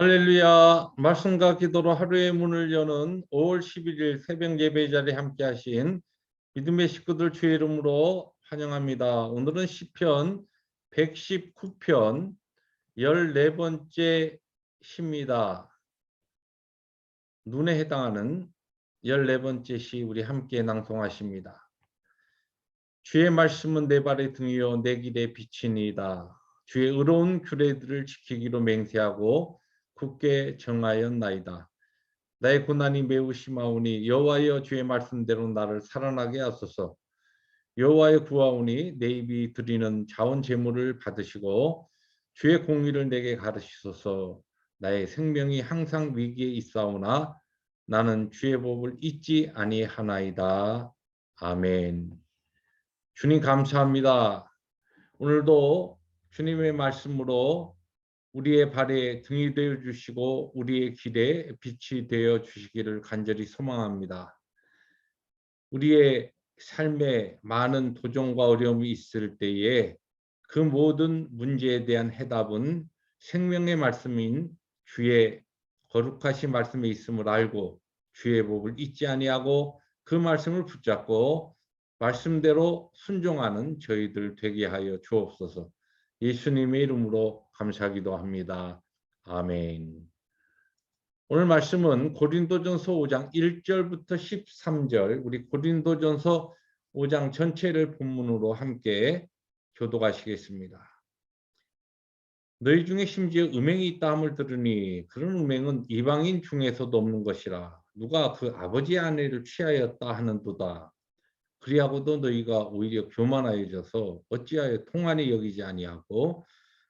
할렐루야. 말씀과 기도로 하루의 문을 여는 5월 11일 새벽 예배 자리에 함께 하신 믿음의 식구들 주의 이름으로 환영합니다. 오늘은 시편 119편 14번째 시입니다. 눈에 해당하는 14번째 시 우리 함께 낭송하십니다. 주의 말씀은 내 발의 등이요 내 길의 빛이니이다. 주의 의로운 규례들을 지키기로 맹세하고 굳게 정하였나이다. 나의 고난이 매우 심하오니 여호와여 주의 말씀대로 나를 살아나게 하소서. 여호와의 구하오니 내 입이 드리는 자원 제물을 받으시고 주의 공의를 내게 가르치소서. 나의 생명이 항상 위기에 있사오나 나는 주의 법을 잊지 아니하나이다. 아멘. 주님 감사합니다. 오늘도 주님의 말씀으로 우리의 발에 등이 되어 주시고 우리의 길에 빛이 되어 주시기를 간절히 소망합니다. 우리의 삶에 많은 도전과 어려움이 있을 때에 그 모든 문제에 대한 해답은 생명의 말씀인 주의 거룩하신 말씀에 있음을 알고 주의 법을 잊지 아니하고 그 말씀을 붙잡고 말씀대로 순종하는 저희들 되게 하여 주옵소서. 예수님의 이름으로 감사하기도 합니다. 아멘. 오늘 말씀은 고린도전서 5장 1절부터 13절 우리 고린도전서 5장 전체를 본문으로 함께 교도하시겠습니다. 너희 중에 심지어 음행이 있다 함을 들으니 그런 음행은 이방인 중에서도 없는 것이라 누가 그 아버지 아내를 취하였다 하는도다. 그리하고도 너희가 오히려 교만하여져서 어찌하여 통한이 여기지 아니하고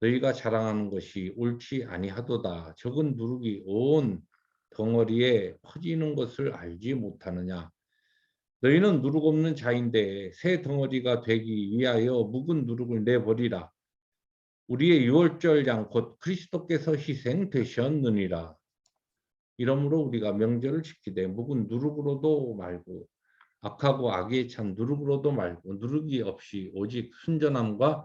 너희가 자랑하는 것이 옳지 아니하도다. 적은 누룩이 온 덩어리에 퍼지는 것을 알지 못하느냐. 너희는 누룩 없는 자인데 새 덩어리가 되기 위하여 묵은 누룩을 내버리라. 우리의 유월절 양 곧 그리스도께서 희생되셨느니라. 이러므로 우리가 명절을 지키되 묵은 누룩으로도 말고 악하고 악에 찬 누룩으로도 말고 누룩이 없이 오직 순전함과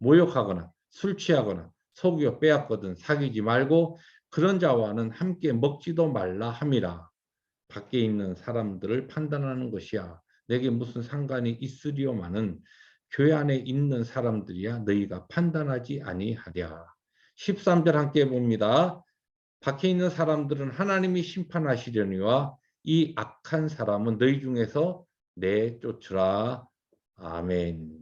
모욕하거나 술 취하거나 속여 빼앗거든 사귀지 말고 그런 자와는 함께 먹지도 말라 함이라. 밖에 있는 사람들을 판단하는 것이야. 내게 무슨 상관이 있으리오마는 교회 안에 있는 사람들이야 너희가 판단하지 아니하랴. 13절 함께 봅니다. 밖에 있는 사람들은 하나님이 심판하시려니와 이 악한 사람은 너희 중에서 내쫓으라. 아멘.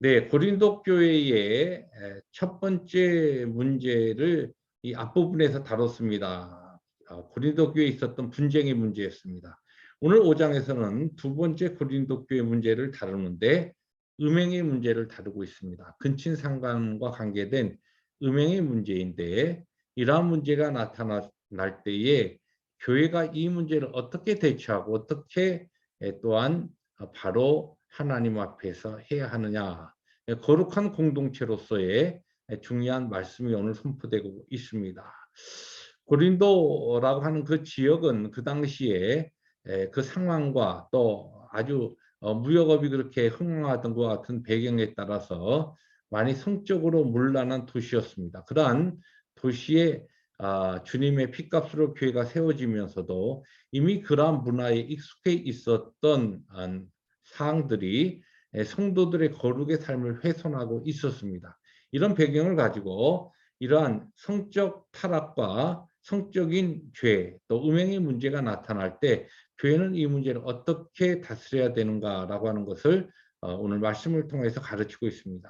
네, 고린도 교회의 첫 번째 문제를 이 앞부분에서 다뤘습니다. 아, 고린도 교회에 있었던 분쟁의 문제였습니다. 오늘 5장에서는 두 번째 고린도 교회 문제를 다루는데 음행의 문제를 다루고 있습니다. 근친 상관과 관계된 음행의 문제인데 이러한 문제가 나타날 때에 교회가 이 문제를 어떻게 대처하고 어떻게 또한 바로 하나님 앞에서 해야 하느냐 거룩한 공동체로서의 중요한 말씀이 오늘 선포되고 있습니다. 고린도라고 하는 그 지역은 그 당시에 그 상황과 또 아주 어, 무역업이 그렇게 흥황하던 것 같은 배경에 따라서 많이 성적으로 문란한 도시였습니다. 그러한 도시에 아, 주님의 피값으로 교회가 세워지면서도 이미 그러한 문화에 익숙해 있었던 사항들이 성도들의 거룩의 삶을 훼손하고 있었습니다. 이런 배경을 가지고 이러한 성적 타락과 성적인 죄, 또 음행의 문제가 나타날 때 교회는 이 문제를 어떻게 다스려야 되는가라고 하는 것을 어, 오늘 말씀을 통해서 가르치고 있습니다.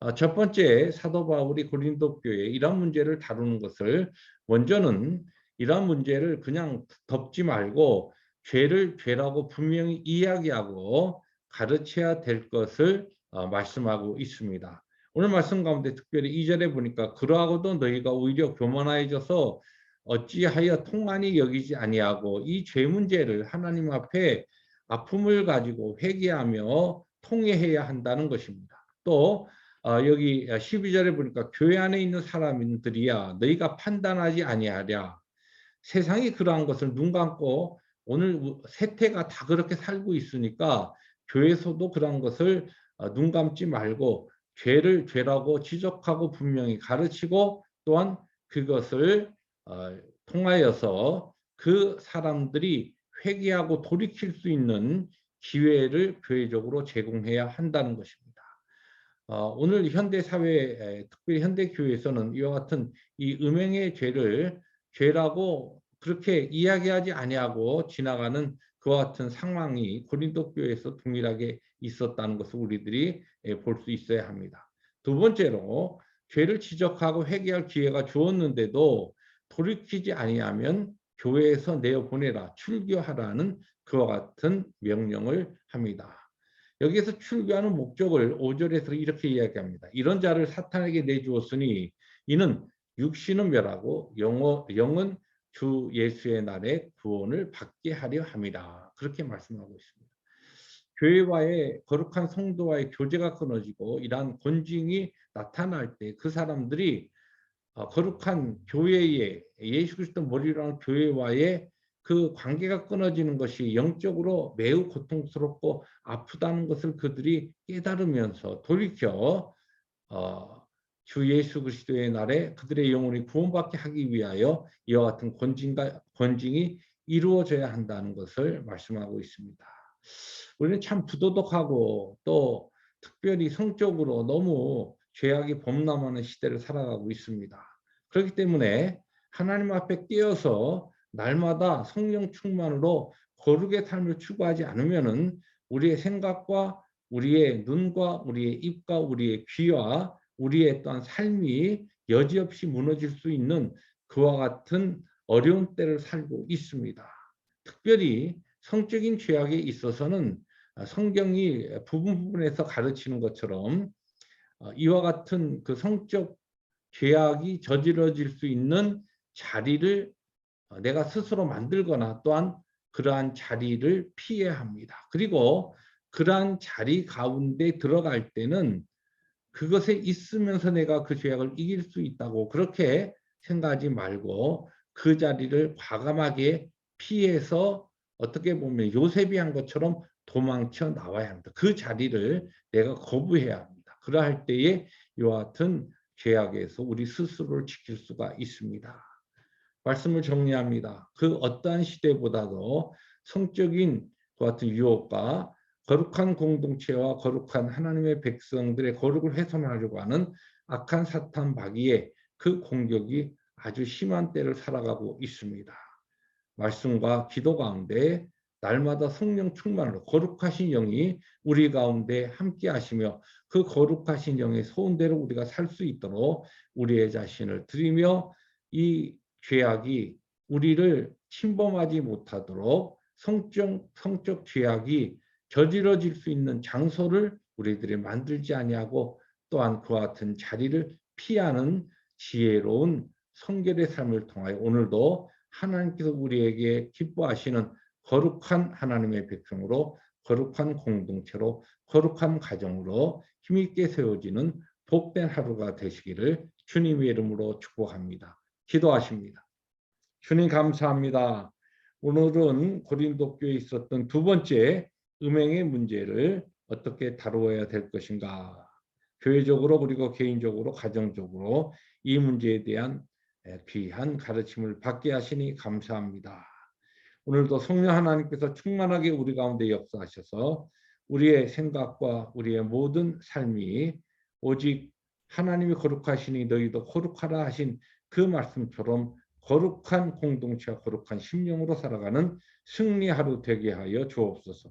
어, 첫 번째 사도 바울이 고린도 교회에 이런 문제를 다루는 것을 먼저는 이런 문제를 그냥 덮지 말고 죄를 죄라고 분명히 이야기하고 가르쳐야 될 것을 어, 말씀하고 있습니다. 오늘 말씀 가운데 특별히 이절에 보니까 그러하고도 너희가 오히려 교만하여져서 어찌하여 통한이 여기지 아니하고 이 죄 문제를 하나님 앞에 아픔을 가지고 회개하며 통해해야 한다는 것입니다. 또 어, 여기 12절에 보니까 교회 안에 있는 사람들이야 너희가 판단하지 아니하랴 세상이 그러한 것을 눈 감고 오늘 세태가 다 그렇게 살고 있으니까 교회에서도 그러한 것을 어, 눈 감지 말고 죄를 죄라고 지적하고 분명히 가르치고 또한 그것을 어, 통하여서 그 사람들이 회개하고 돌이킬 수 있는 기회를 교회적으로 제공해야 한다는 것입니다. 어, 오늘 현대 사회, 특별히 현대 교회에서는 이와 같은 이 음행의 죄를 죄라고 그렇게 이야기하지 아니하고 지나가는 그와 같은 상황이 고린도 교회에서 동일하게 있었다는 것을 우리들이 예, 볼수 있어야 합니다. 두 번째로 죄를 지적하고 회개할 기회가 주었는데도 돌이키지 아니하면 교회에서 내어 보내라 출교하라는 그와 같은 명령을 합니다. 여기에서 출교하는 목적을 5절에서 이렇게 이야기합니다. 이런 자를 사탄에게 내주었으니 이는 육신은 멸하고 영어, 영은 주 예수의 날에 구원을 받게 하려 함이라. 그렇게 말씀하고 있습니다. 교회와의 거룩한 성도와의 교제가 끊어지고 이러한 권징이 나타날 때 그 사람들이 어, 거룩한 교회에 예수 그리스도 머리로 하는 교회와의 그 관계가 끊어지는 것이 영적으로 매우 고통스럽고 아프다는 것을 그들이 깨달으면서 돌이켜 어, 주 예수 그리스도의 날에 그들의 영혼이 구원받게 하기 위하여 이와 같은 권징과 권징이 이루어져야 한다는 것을 말씀하고 있습니다. 우리는 참 부도덕하고 또 특별히 성적으로 너무 죄악이 범람하는 시대를 살아가고 있습니다. 그렇기 때문에 하나님 앞에 깨어서 날마다 성령 충만으로 거룩의 삶을 추구하지 않으면은 우리의 생각과 우리의 눈과 우리의 입과 우리의 귀와 우리의 또한 삶이 여지없이 무너질 수 있는 그와 같은 어려운 때를 살고 있습니다. 특별히 성적인 죄악에 있어서는 성경이 부분 부분에서 가르치는 것처럼 어, 이와 같은 그 성적 죄악이 저질러질 수 있는 자리를 어, 내가 스스로 만들거나 또한 그러한 자리를 피해야 합니다. 그리고 그러한 자리 가운데 들어갈 때는 그것에 있으면서 내가 그 죄악을 이길 수 있다고 그렇게 생각하지 말고 그 자리를 과감하게 피해서 어떻게 보면 요셉이 한 것처럼 도망쳐 나와야 합니다. 그 자리를 내가 거부해야 합니다. 그러할 때에 같은 죄악에서 우리 스스로를 지킬 수가 있습니다. 말씀을 정리합니다. 그 어떠한 시대보다도 성적인 그 같은 유혹과 거룩한 공동체와 거룩한 하나님의 백성들의 거룩을 훼손하려고 하는 악한 사탄 마귀의 그 공격이 아주 심한 때를 살아가고 있습니다. 말씀과 기도 가운데 날마다 성령 충만으로 거룩하신 영이 우리 가운데 함께 하시며 그 거룩하신 영의 소원대로 우리가 살 수 있도록 우리의 자신을 드리며 이 죄악이 우리를 침범하지 못하도록 성적, 성적 죄악이 저지러질 수 있는 장소를 우리들이 만들지 아니하고 또한 그와 같은 자리를 피하는 지혜로운 성결의 삶을 통하여 오늘도 하나님께서 우리에게 기뻐하시는 거룩한 하나님의 백성으로 거룩한 공동체로 거룩한 가정으로 힘있게 세워지는 복된 하루가 되시기를 주님의 이름으로 축복합니다. 기도하십니다. 주님 감사합니다. 오늘은 고린도 교회에 있었던 두 번째 음행의 문제를 어떻게 다루어야 될 것인가. 교회적으로 그리고 개인적으로 가정적으로 이 문제에 대한 귀한 가르침을 받게 하시니 감사합니다. 오늘도 성령 하나님께서 충만하게 우리 가운데 역사하셔서 우리의 생각과 우리의 모든 삶이 오직 하나님이 거룩하시니 너희도 거룩하라 하신 그 말씀처럼 거룩한 공동체와 거룩한 심령으로 살아가는 승리 하루 되게 하여 주옵소서.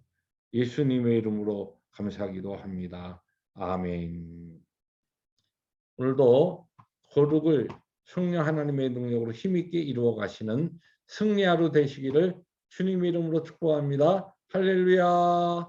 예수님의 이름으로 감사하기도 합니다. 아멘. 오늘도 거룩을 성령 하나님의 능력으로 힘있게 이루어 가시는 승리 하루 되시기를 주님의 이름으로 축복합니다. 할렐루야.